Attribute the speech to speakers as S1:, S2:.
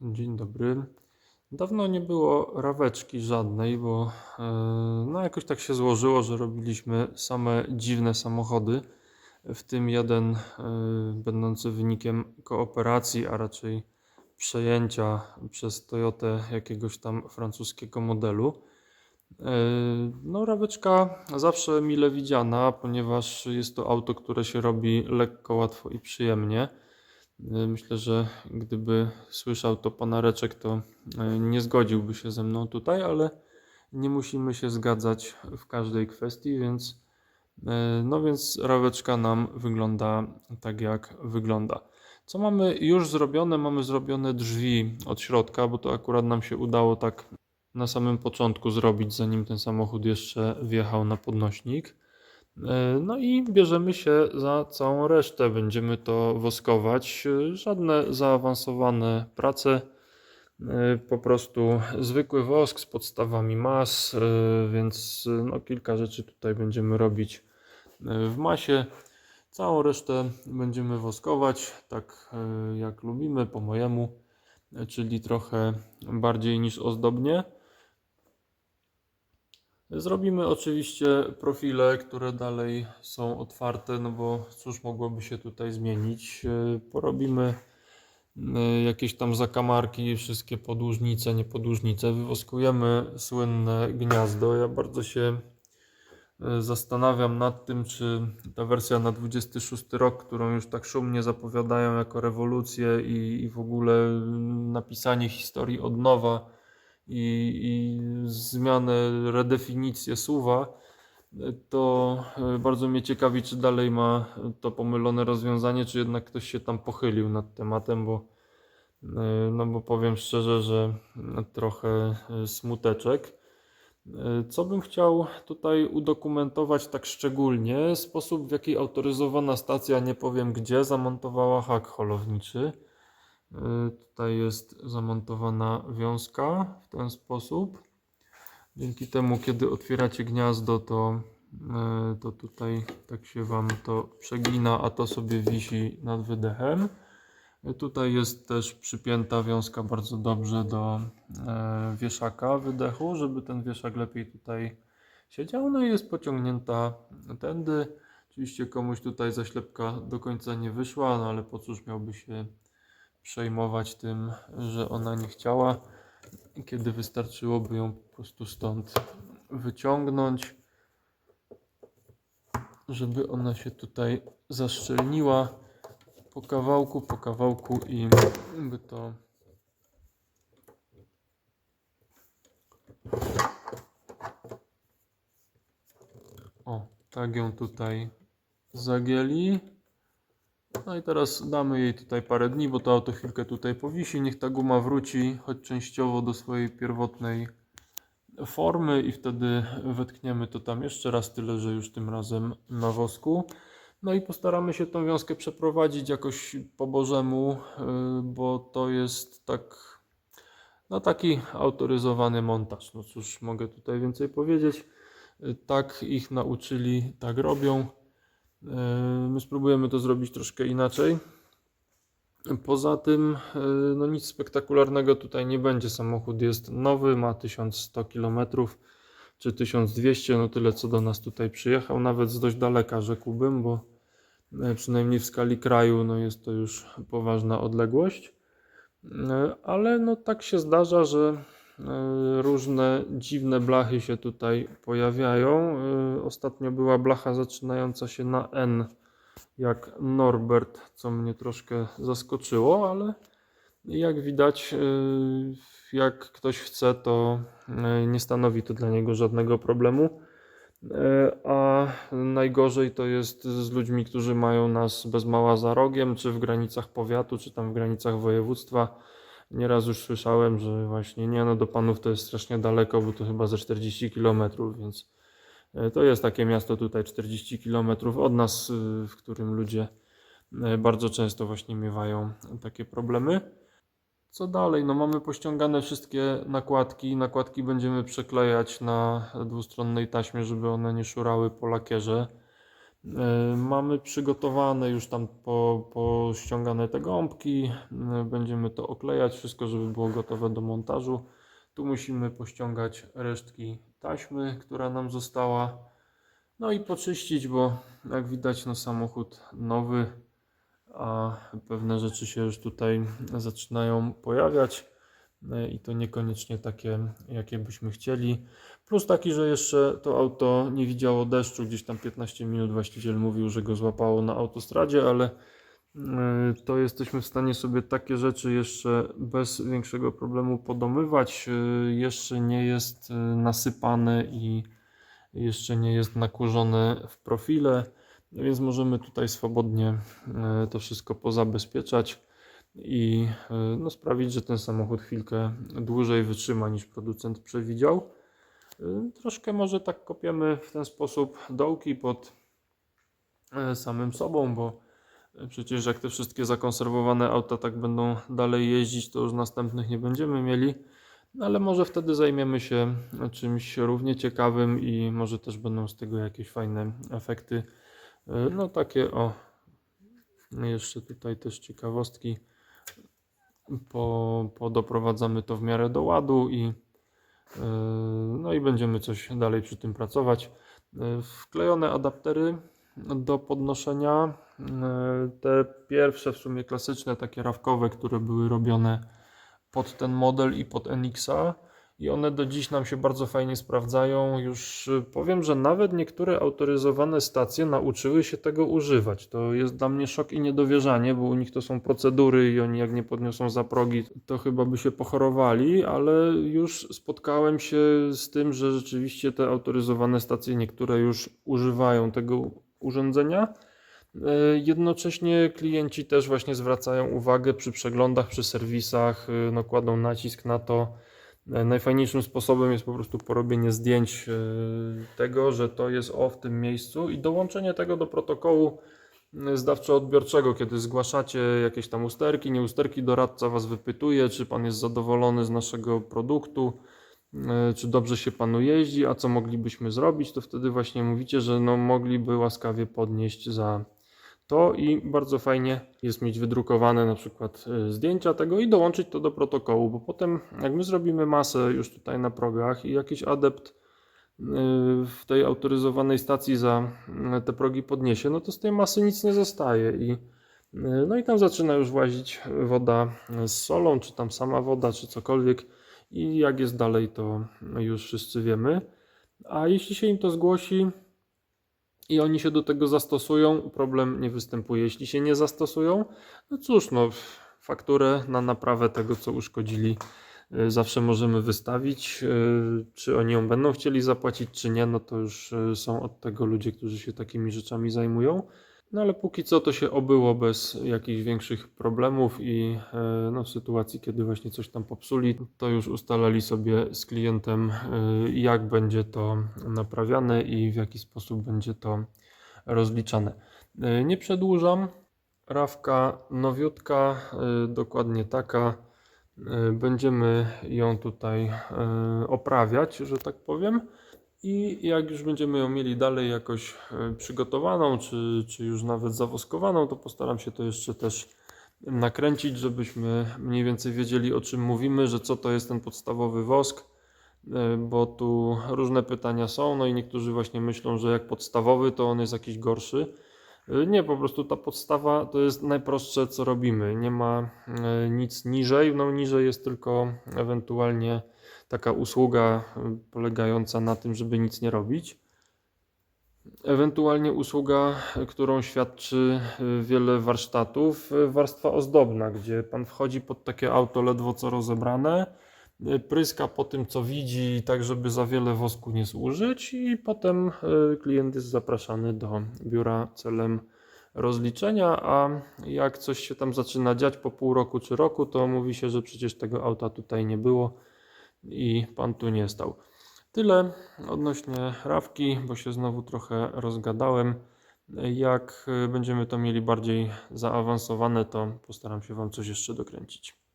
S1: Dzień dobry. Dawno nie było raweczki żadnej, bo e, no jakoś tak się złożyło, że robiliśmy same dziwne samochody, w tym jeden e, będący wynikiem kooperacji, a raczej przejęcia przez Toyotę jakiegoś tam francuskiego modelu. E, No, raweczka zawsze mile widziana, ponieważ jest to auto, które się robi lekko, łatwo i przyjemnie. Y, Myślę, że gdyby słyszał to pan Areczek, to y, nie zgodziłby się ze mną tutaj, ale nie musimy się zgadzać w każdej kwestii, więc y, no więc raweczka nam wygląda tak jak wygląda. Co mamy już zrobione? Mamy zrobione drzwi od środka, bo to akurat nam się udało tak na samym początku zrobić, zanim ten samochód jeszcze wjechał na podnośnik. E, No i bierzemy się za całą resztę. Będziemy to woskować. E, Żadne zaawansowane prace. E, Po prostu zwykły wosk z podstawami mas, więc no, kilka rzeczy tutaj będziemy robić w masie. Całą resztę będziemy woskować tak jak lubimy, po mojemu, czyli trochę bardziej niż ozdobnie. Zrobimy oczywiście profile, które dalej są otwarte, no bo cóż mogłoby się tutaj zmienić. Yy, Porobimy yy, jakieś tam zakamarki, wszystkie podłużnice, niepodłużnice. Wywoskujemy słynne gniazdo. Ja bardzo się yy, zastanawiam nad tym, czy ta wersja na 26 rok, którą już tak szumnie zapowiadają jako rewolucję i, i w ogóle napisanie historii od nowa, i, i zmianę, redefinicję suwa, to e, bardzo mnie ciekawi, czy dalej ma to pomylone rozwiązanie, czy jednak ktoś się tam pochylił nad tematem, bo, e, no bo powiem szczerze, że trochę e, smuteczek. E, Co bym chciał tutaj udokumentować tak szczególnie? Sposób, w jaki autoryzowana stacja, nie powiem gdzie, zamontowała hak holowniczy. Y, Tutaj jest zamontowana wiązka w ten sposób. Dzięki temu, kiedy otwieracie gniazdo, to, y, to tutaj tak się Wam to przegina, a to sobie wisi nad wydechem. Y, Tutaj jest też przypięta wiązka bardzo dobrze do e, wieszaka wydechu, żeby ten wieszak lepiej tutaj siedział. No i jest pociągnięta tędy. Oczywiście komuś tutaj zaślepka do końca nie wyszła, no ale po cóż miałby się przejmować tym, że ona nie chciała, kiedy wystarczyłoby ją po prostu stąd wyciągnąć, żeby ona się tutaj zaszczelniła po kawałku, po kawałku i by to o, tak ją tutaj zagięli. No i teraz damy jej tutaj parę dni, bo to auto chwilkę tutaj powisi. Niech ta guma wróci, choć częściowo do swojej pierwotnej formy i wtedy wetkniemy to tam jeszcze raz, tyle że już tym razem na wosku. No i postaramy się tą wiązkę przeprowadzić jakoś po bożemu, yy, bo to jest tak no taki autoryzowany montaż. No cóż, mogę tutaj więcej powiedzieć. Yy, Tak ich nauczyli, tak robią. Yy, My spróbujemy to zrobić troszkę inaczej. Poza tym, yy, no nic spektakularnego tutaj nie będzie. Samochód jest nowy, ma 1100 km czy 1200, no tyle co do nas tutaj przyjechał, nawet z dość daleka rzekłbym, bo yy, przynajmniej w skali kraju no jest to już poważna odległość. Ale no tak się zdarza, że różne dziwne blachy się tutaj pojawiają. Yy, Ostatnio była blacha zaczynająca się na N, jak Norbert, co mnie troszkę zaskoczyło, ale jak widać, yy, jak ktoś chce, to yy, nie stanowi to dla niego żadnego problemu. A najgorzej to jest z ludźmi, którzy mają nas bez mała za rogiem, czy w granicach powiatu, czy tam w granicach województwa. Nieraz już słyszałem, że właśnie nie, no do panów to jest strasznie daleko, bo to chyba ze 40 km, więc e, to jest takie miasto tutaj 40 km od nas, y, w którym ludzie e, bardzo często właśnie miewają takie problemy. Co dalej? No mamy pościągane wszystkie nakładki. Nakładki będziemy przeklejać na dwustronnej taśmie, żeby one nie szurały po lakierze. E, Mamy przygotowane już tam po, pościągane te gąbki. E, Będziemy to oklejać, wszystko, żeby było gotowe do montażu. Tu musimy pościągać resztki taśmy, która nam została. No i poczyścić, bo jak widać, no samochód nowy, a pewne rzeczy się już tutaj zaczynają pojawiać i to niekoniecznie takie, jakie byśmy chcieli. Plus taki, że jeszcze to auto nie widziało deszczu, gdzieś tam 15 minut właściciel mówił, że go złapało na autostradzie, ale e, to jesteśmy w stanie sobie takie rzeczy jeszcze bez większego problemu podomywać. E, Jeszcze nie jest e, nasypane i jeszcze nie jest nakurzone w profile, więc możemy tutaj swobodnie e, to wszystko pozabezpieczać i e, no, sprawić, że ten samochód chwilkę dłużej wytrzyma niż producent przewidział. E, Troszkę może tak kopiemy w ten sposób dołki pod e, samym sobą, bo przecież jak te wszystkie zakonserwowane auta tak będą dalej jeździć, to już następnych nie będziemy mieli. No ale może wtedy zajmiemy się czymś równie ciekawym i może też będą z tego jakieś fajne efekty. No takie o, jeszcze tutaj też ciekawostki. Po, podoprowadzamy to w miarę do ładu i e, no i będziemy coś dalej przy tym pracować. E, Wklejone adaptery do podnoszenia. E, Te pierwsze w sumie klasyczne, takie rawkowe, które były robione pod ten model i pod NX-a i one do dziś nam się bardzo fajnie sprawdzają. Już y, powiem, że nawet niektóre autoryzowane stacje nauczyły się tego używać. To jest dla mnie szok i niedowierzanie, bo u nich to są procedury i oni jak nie podniosą za progi, to chyba by się pochorowali, ale już spotkałem się z tym, że rzeczywiście te autoryzowane stacje niektóre już używają tego urządzenia. E, Jednocześnie klienci też właśnie zwracają uwagę przy przeglądach, przy serwisach, y, no, kładą nacisk na to. E, Najfajniejszym sposobem jest po prostu porobienie zdjęć y, tego, że to jest o w tym miejscu i dołączenie tego do protokołu y, zdawczo-odbiorczego, kiedy zgłaszacie jakieś tam usterki, nieusterki, doradca Was wypytuje, czy Pan jest zadowolony z naszego produktu, y, czy dobrze się Panu jeździ, a co moglibyśmy zrobić, to wtedy właśnie mówicie, że no mogliby łaskawie podnieść za to i bardzo fajnie jest mieć wydrukowane na przykład y, zdjęcia tego i dołączyć to do protokołu, bo potem jak my zrobimy masę już tutaj na progach i jakiś adept y, w tej autoryzowanej stacji za y, te progi podniesie, no to z tej masy nic nie zostaje i no i tam zaczyna już włazić woda z solą, czy tam sama woda, czy cokolwiek i jak jest dalej, to już wszyscy wiemy. A jeśli się im to zgłosi, i oni się do tego zastosują, problem nie występuje. Jeśli się nie zastosują, no cóż, no, fakturę na naprawę tego, co uszkodzili, y, zawsze możemy wystawić. Y, Czy oni ją będą chcieli zapłacić, czy nie, no to już y, są od tego ludzie, którzy się takimi rzeczami zajmują. No ale póki co to się obyło bez jakichś większych problemów i e, no, w sytuacji, kiedy właśnie coś tam popsuli, to już ustalali sobie z klientem, e, jak będzie to naprawiane i w jaki sposób będzie to rozliczane. E, Nie przedłużam. Rawka nowiutka, dokładnie taka. Będziemy ją tutaj oprawiać, że tak powiem. I jak już będziemy ją mieli dalej jakoś e, przygotowaną, czy, czy już nawet zawoskowaną, to postaram się to jeszcze też nakręcić, żebyśmy mniej więcej wiedzieli o czym mówimy, że co to jest ten podstawowy wosk, e, bo tu różne pytania są, no i niektórzy właśnie myślą, że jak podstawowy to on jest jakiś gorszy. E, Nie, po prostu ta podstawa to jest najprostsze co robimy. Nie ma e, nic niżej, no niżej jest tylko ewentualnie taka usługa y, polegająca na tym, żeby nic nie robić. Ewentualnie usługa, y, którą świadczy y, wiele warsztatów, y, warstwa ozdobna, gdzie pan wchodzi pod takie auto ledwo co rozebrane, y, pryska po tym co widzi, tak żeby za wiele wosku nie zużyć i potem y, klient jest zapraszany do biura celem rozliczenia, a jak coś się tam zaczyna dziać po pół roku czy roku, to mówi się, że przecież tego auta tutaj nie było i pan tu nie stał. Tyle odnośnie rawki, bo się znowu trochę rozgadałem. Jak y, będziemy to mieli bardziej zaawansowane, to postaram się Wam coś jeszcze dokręcić.